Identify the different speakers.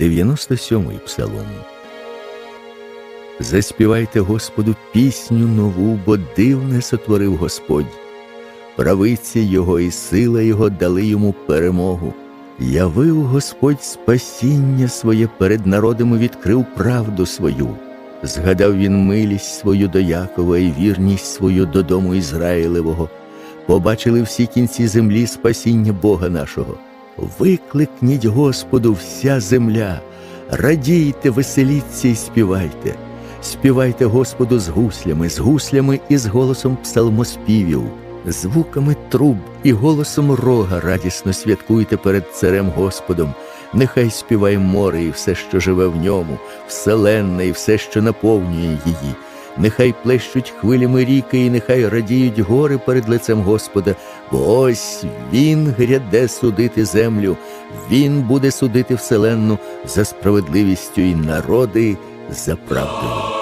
Speaker 1: 97-й псалом. Заспівайте Господу пісню нову, бо дивне сотворив Господь. Правиці Його і сила Його дали йому перемогу. Явив Господь спасіння своє перед народом і відкрив правду свою. Згадав він милість свою до Якова і вірність свою до дому Ізраїлевого. Побачили всі кінці землі спасіння Бога нашого. Викликніть Господу вся земля, радійте, веселіться і співайте. Співайте Господу з гуслями, з гуслями і з голосом псалмоспівів, звуками труб і голосом рога радісно святкуйте перед царем Господом. Нехай співає море і все, що живе в ньому, вселенна і все, що наповнює її. Нехай плещуть хвилями ріки, і нехай радіють гори перед лицем Господа, бо ось Він гряде судити землю, Він буде судити вселенну за справедливістю і народи за правдою.